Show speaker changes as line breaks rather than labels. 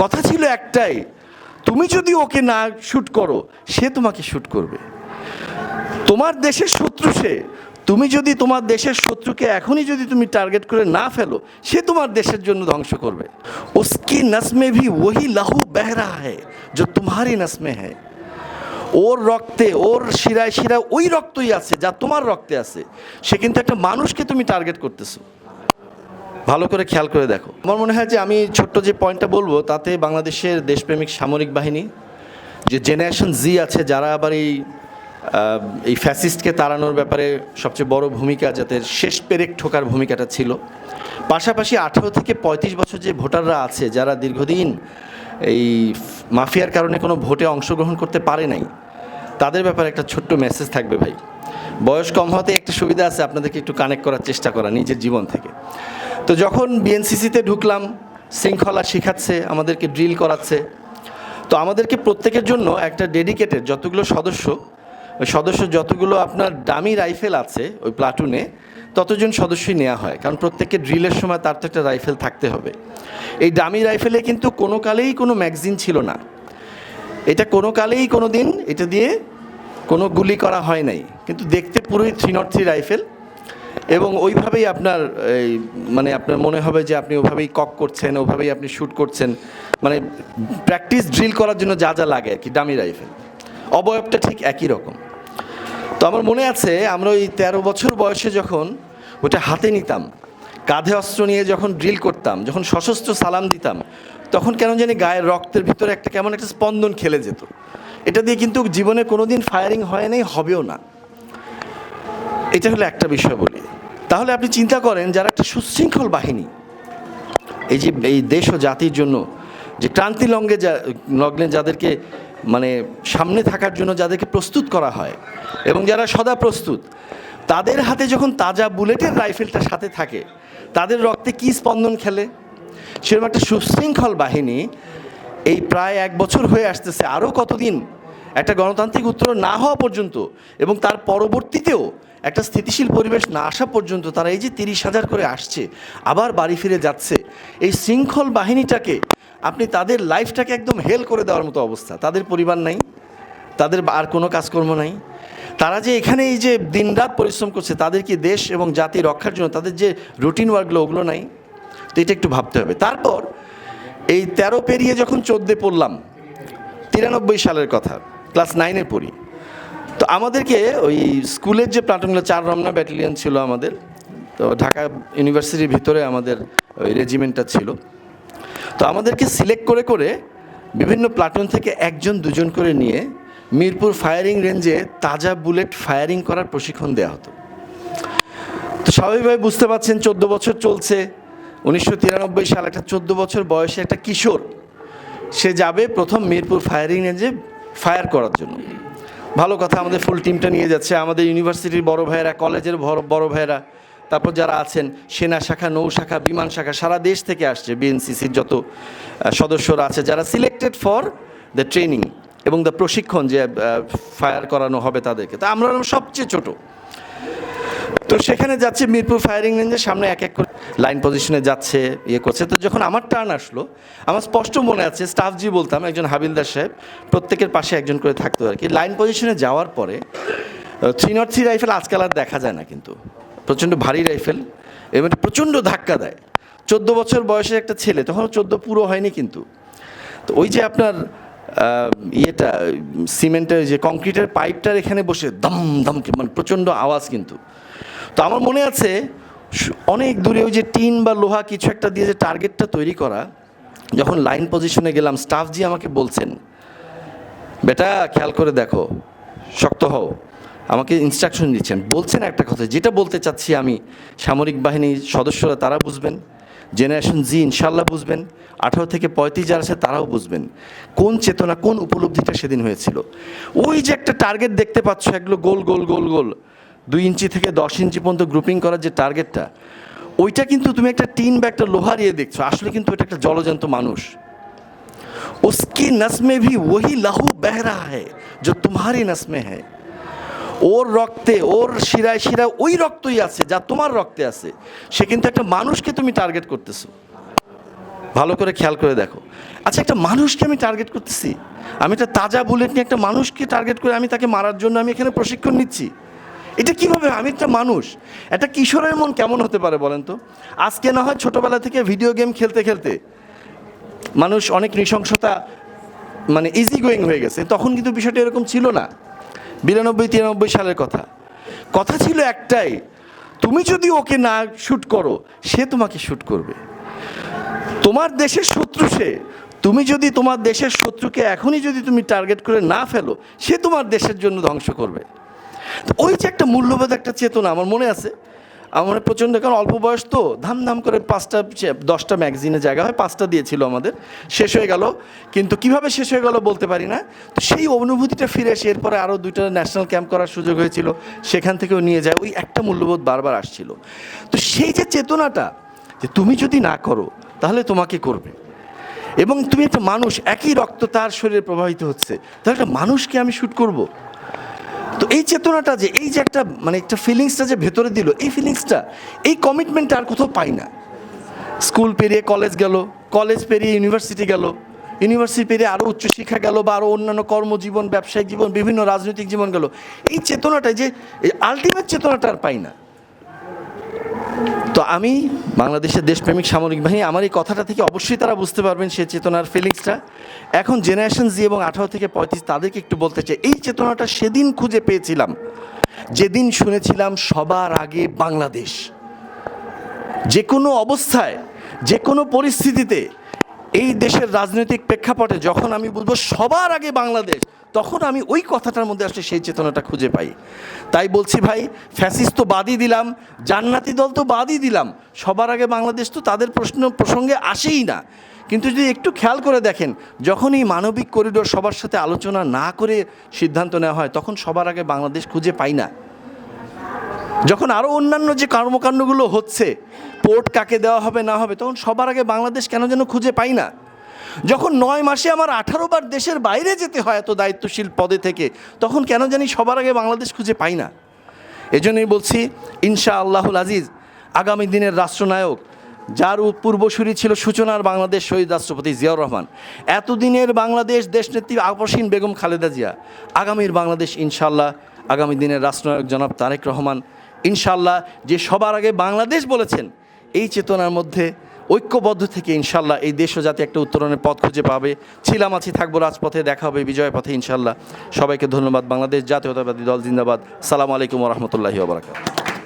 কথা ছিল একটাই, তুমি যদি ওকে না শ্যুট করো, সে তোমাকে শ্যুট করবে। তোমার দেশের শত্রু সে, তুমি যদি তোমার দেশের শত্রুকে এখনই যদি তুমি টার্গেট করে না ফেলো, সে তোমার দেশের জন্য ধ্বংস করবে। উসকি নসমে ভি ওহি লাহু বেহরা হে, যে তোমারই নসমে হ্যায় ওর রক্তে, ওর শিরায় শিরায় ওই রক্তই আছে, যা তোমার রক্তে আছে। সে কিন্তু একটা মানুষকে তুমি টার্গেট করতেছো। ভালো করে খেয়াল করে দেখো। আমার মনে হয় যে আমি ছোট্ট যে পয়েন্টটা বলব, তাতে বাংলাদেশের দেশপ্রেমিক সামরিক বাহিনী, যে জেনারেশন জি আছে, যারা আবার এই এই ফ্যাসিস্টকে তাড়ানোর ব্যাপারে সবচেয়ে বড় ভূমিকা, যাতে শেষ পেরেক ঠোকার ভূমিকাটা ছিল। পাশাপাশি আঠেরো থেকে পঁয়ত্রিশ বছর যে ভোটাররা আছে, যারা দীর্ঘদিন এই মাফিয়ার কারণে কোনো ভোটে অংশগ্রহণ করতে পারে নাই, তাদের ব্যাপারে একটা ছোট্ট মেসেজ থাকবে ভাই। বয়স কম হতে একটা সুবিধা আছে, আপনাদেরকে একটু কানেক্ট করার চেষ্টা করা, নিজের জীবন থেকে। তো যখন বিএনসিসিতে ঢুকলাম, শৃঙ্খলা শেখাচ্ছে, আমাদেরকে ড্রিল করাচ্ছে, তো আমাদেরকে প্রত্যেকের জন্য একটা ডেডিকেটেড যতগুলো সদস্য, ওই সদস্য যতগুলো আপনার দামি রাইফেল আছে ওই প্লাটুনে ততজন সদস্যই নেওয়া হয়। কারণ প্রত্যেকের ড্রিলের সময় তার তো একটা রাইফেল থাকতে হবে। এই দামি রাইফেলে কিন্তু কোনো কালেই কোনো ম্যাগজিন ছিল না। এটা কোনো কালেই কোনো দিন এটা দিয়ে কোনো গুলি করা হয় নাই। কিন্তু দেখতে পুরোই থ্রি নট থ্রি রাইফেল এবং ওইভাবেই আপনার, এই মানে আপনার মনে হবে যে আপনি ওভাবেই কক করছেন, ওভাবেই আপনি শ্যুট করছেন। মানে প্র্যাকটিস ড্রিল করার জন্য যা যা লাগে আর কি ডামি রাইফেল অবয়বটা ঠিক একই রকম। তো আমার মনে আছে, আমরা ওই তেরো বছর বয়সে যখন ওটা হাতে নিতাম, কাঁধে অস্ত্র নিয়ে যখন ড্রিল করতাম, যখন সশস্ত্র সালাম দিতাম, তখন কেন জানি গায়ের রক্তের ভিতরে একটা কেমন একটা স্পন্দন খেলে যেত। এটা দিয়ে কিন্তু জীবনে কোনোদিন ফায়ারিং হয় নাই, হবেও না। এটা হলো একটা বিষয় বলি। তাহলে আপনি চিন্তা করেন, যারা একটা সুশৃঙ্খল বাহিনী, এই যে এই দেশ ও জাতির জন্য, যে ক্রান্তি লঙ্গে যা, লগ্নে যাদেরকে মানে সামনে থাকার জন্য যাদেরকে প্রস্তুত করা হয়, এবং যারা সদা প্রস্তুত, তাদের হাতে যখন তাজা বুলেটের রাইফেলটা সাথে থাকে, তাদের রক্তে কি স্পন্দন খেলে? সেরকম একটা সুশৃঙ্খল বাহিনী এই প্রায় এক বছর হয়ে আসতেছে, আরও কতদিন একটা গণতান্ত্রিক উত্তর না হওয়া পর্যন্ত এবং তার পরবর্তীতেও একটা স্থিতিশীল পরিবেশ না আসা পর্যন্ত তারা এই যে তিরিশ হাজার করে আসছে, আবার বাড়ি ফিরে যাচ্ছে, এই শৃঙ্খল বাহিনীটাকে আপনি তাদের লাইফটাকে একদম হেল করে দেওয়ার মতো অবস্থা। তাদের পরিবার নাই, তাদের আর কোনো কাজকর্ম নাই। তারা যে এখানে এই যে দিনরাত পরিশ্রম করছে, তাদের কি দেশ এবং জাতি রক্ষার জন্য তাদের যে রুটিন ওয়ার্কগুলো ওগুলো নাই? তো এটা একটু ভাবতে হবে। তারপর এই তেরো পেরিয়ে যখন চোদ্দে পড়লাম, তিরানব্বই সালের কথা ক্লাস নাইনে পড়ি। তো আমাদেরকে ওই স্কুলের যে প্লাটুনগুলো, চার রমনা ব্যাটালিয়ন ছিল আমাদের, তো ঢাকা ইউনিভার্সিটির ভিতরে আমাদের ওই রেজিমেন্টটা ছিল। তো আমাদেরকে সিলেক্ট করে করে বিভিন্ন প্লাটুন থেকে একজন, দুজন করে নিয়ে মিরপুর ফায়ারিং রেঞ্জে তাজা বুলেট ফায়ারিং করার প্রশিক্ষণ দেওয়া হতো। তো স্বাভাবিকভাবে বুঝতে পারছেন, চোদ্দ বছর চলছে, উনিশশো তিরানব্বই সাল একটা চোদ্দ বছর বয়সে একটা কিশোর, সে যাবে প্রথম মিরপুর ফায়ারিং রেঞ্জে ফায়ার করার জন্য। ভালো কথা, আমাদের ফুল টিমটা নিয়ে যাচ্ছে। আমাদের ইউনিভার্সিটির বড় ভাইয়েরা কলেজের বড় ভাইয়েরা, তারপর যারা আছেন, সেনা শাখা, নৌ শাখা, বিমান শাখা, সারা দেশ থেকে আসছে বিএনসিসির যত সদস্যরা আছে। যারা সিলেক্টেড ফর দ্য ট্রেনিং এবং দ্য প্রশিক্ষণ যে ফায়ার করানো হবে তাদেরকে। তা আমরা সবচেয়ে ছোট। তো সেখানে যাচ্ছে, মিরপুর ফায়ারিং রেঞ্জের সামনে এক এক করে লাইন পজিশনে যাচ্ছে ইয়ে করছে। তো যখন আমার টার্ন আসলো, আমার স্পষ্ট মনে আছে স্টাফ জি বলতাম, একজন হাবিলদার সাহেব, প্রত্যেকের পাশে একজন করে থাকতো আর কি। লাইন পজিশনে যাওয়ার পরে থ্রি নট থ্রি রাইফেল আজকাল আর দেখা যায় না কিন্তু। প্রচণ্ড ভারী রাইফেল এবং প্রচণ্ড ধাক্কা দেয়। চোদ্দ বছর বয়সের একটা ছেলে তখন চোদ্দ পুরো হয়নি কিন্তু। তো ওই যে আপনার ইয়েটা সিমেন্টের যে কংক্রিটের পাইপটার এখানে বসে দম দম মানে প্রচণ্ড আওয়াজ কিন্তু। তো আমার মনে আছে অনেক দূরে ওই যে টিন বা লোহা কিছু একটা দিয়ে যে টার্গেটটা তৈরি করা, যখন লাইন পজিশনে গেলাম স্টাফ জি আমাকে বলছেন, বেটা, খেয়াল করে দেখো, শক্ত হও। আমাকে ইনস্ট্রাকশন দিচ্ছেন। বলছেন একটা কথা, যেটা বলতে চাচ্ছি আমি, সামরিক বাহিনীর সদস্যরা তারা বুঝবেন জেনারেশন জি ইনশাল্লাহ বুঝবেন, আঠারো থেকে পঁয়ত্রিশ যারা আছে তারাও বুঝবেন, কোন চেতনা, কোন উপলব্ধিটা সেদিন হয়েছিল। ওই যে একটা টার্গেট দেখতে পাচ্ছ, এগুলো গোল গোল গোল গোল। দুই ইঞ্চি থেকে দশ ইঞ্চি পর্যন্ত গ্রুপিং করার যে টার্গেটটা ওইটা কিন্তু তুমি একটা টিন বা একটা লোহার ইয়ে দেখছো আসলে কিন্তু এটা একটা জলজন্ত মানুষ उसकी नस में भी वही लहू बह रहा है जो तुम्हारी नस में है ওর রক্তে ওর শিরায় শিরায় ওই রক্তই আছে যা তোমার রক্তে আছে সে কিন্তু একটা মানুষকে তুমি টার্গেট করতেছো ভালো করে খেয়াল করে দেখো আচ্ছা একটা মানুষকে আমি টার্গেট করতেছি আমি একটা তাজা বুলেট নিয়ে একটা মানুষকে টার্গেট করে আমি তাকে মারার জন্য আমি এখানে প্রশিক্ষণ নিচ্ছি এটা কীভাবে আমি একটা মানুষ। একটা কিশোরের মন কেমন হতে পারে বলেন তো? আজকে না হয় ছোটোবেলা থেকে ভিডিও গেম খেলতে খেলতে মানুষ অনেক নৃশংসতা মানে ইজি গোয়িং হয়ে গেছে। তখন কিন্তু বিষয়টা এরকম ছিল না। বিরানব্বই, তিরানব্বই সালের কথা। কথা ছিল একটাই, তুমি যদি ওকে না শ্যুট করো, সে তোমাকে শ্যুট করবে। তোমার দেশের শত্রু সে। তুমি যদি তোমার দেশের শত্রুকে এখনই যদি তুমি টার্গেট করে না ফেলো, সে তোমার দেশের জন্য ধ্বংস করবে। ওই যে একটা মূল্যবোধ, একটা চেতনা আমার মনে আছে। আমার প্রচণ্ড কারণ অল্প বয়স তো ধাম ধাম করে পাঁচটা দশটা ম্যাগাজিনে জায়গা হয়, পাঁচটা দিয়েছিল আমাদের। শেষ হয়ে গেল, কিন্তু কীভাবে শেষ হয়ে গেল বলতে পারি না। তো সেই অনুভূতিটা ফিরে এসে এরপরে আরও দুইটা ন্যাশনাল ক্যাম্প করার সুযোগ হয়েছিল, সেখান থেকেও নিয়ে যায়, ওই একটা মূল্যবোধ বারবার আসছিল। তো সেই যে চেতনাটা, যে তুমি যদি না করো, তাহলে তোমাকে করবে। এবং তুমি একটা মানুষ, একই রক্ত তার শরীরে প্রবাহিত হচ্ছে, তাহলে একটা মানুষকে আমি শ্যুট করব? এই চেতনাটা যে, এই যে একটা মানে একটা ফিলিংসটা যে ভেতরে দিল, এই ফিলিংসটা এই কমিটমেন্টটা আর কোথাও পাই না। স্কুল পেরিয়ে কলেজ গেল কলেজ পেরিয়ে ইউনিভার্সিটি গেল ইউনিভার্সিটি পেরিয়ে আরও উচ্চশিক্ষা গেল বা আরও অন্যান্য কর্মজীবন, ব্যবসায়িক জীবন, বিভিন্ন রাজনৈতিক জীবন গেল। এই চেতনাটা যে আলটিমেট চেতনাটা আর পাই না। তো আমি বাংলাদেশের দেশপ্রেমিক সামরিক বাহিনী, আমার এই কথাটা থেকে অবশ্যই তারা বুঝতে পারবেন সে চেতনার ফিলিংসটা। এখন জেনারেশন জি এবং আঠারো থেকে পঁয়ত্রিশ তাদেরকে একটু বলতে চাই, এই চেতনাটা সেদিন খুঁজে পেয়েছিলাম। যেদিন শুনেছিলাম সবার আগে বাংলাদেশ। যে কোনো অবস্থায় যে কোনো পরিস্থিতিতে এই দেশের রাজনৈতিক প্রেক্ষাপটে যখন আমি বলব সবার আগে বাংলাদেশ তখন আমি ওই কথাটার মধ্যে আসলে সেই চেতনাটা খুঁজে পাই। তাই বলছি, ভাই ফ্যাসিস তো বাদই দিলাম, জান্নাতি দল তো বাদই দিলাম। সবার আগে বাংলাদেশ তো তাদের প্রশ্ন প্রসঙ্গে আসেই না। কিন্তু যদি একটু খেয়াল করে দেখেন যখন এই মানবিক করিডোর সবার সাথে আলোচনা না করে সিদ্ধান্ত নেওয়া হয়, তখন সবার আগে বাংলাদেশ খুঁজে পাই না। যখন আরও অন্যান্য যে কর্মকাণ্ডগুলো হচ্ছে, পোর্ট কাকে দেওয়া হবে না হবে, তখন সবার আগে বাংলাদেশ কেন যেন খুঁজে পাই না? যখন নয় মাসে আমার আঠারো বার দেশের বাইরে যেতে হয় এত দায়িত্বশীল পদে থেকে, তখন কেন জানি সবার আগে বাংলাদেশ খুঁজে পাই না। এজন্যই বলছি ইনশা আল্লাহুল আজিজ, আগামী দিনের রাষ্ট্রনায়ক, যার পূর্বসূরি ছিল সূচনার বাংলাদেশ শহীদ রাষ্ট্রপতি জিয়াউর রহমান, এতদিনের বাংলাদেশ দেশনেত্রী আপসীন বেগম খালেদা জিয়া, আগামীর বাংলাদেশ ইনশাল্লাহ আগামী দিনের রাষ্ট্রনায়ক জনাব তারেক রহমান ইনশাল্লাহ যে সবার আগে বাংলাদেশ বলেছেন, এই চেতনার মধ্যে ঐক্যবদ্ধ থেকে ইনশাল্লাহ এই দেশও যাতে একটা উত্তরণের পথ খুঁজে পাবে। ছিলাম আছি, থাকব রাজপথে, দেখা হবে বিজয় পথে ইনশাল্লাহ। সবাইকে ধন্যবাদ, বাংলাদেশ জাতীয়তাবাদী দল, জিন্দাবাদ। সালাম আলাইকুম রহমতুল্লাহি ওবরাকাত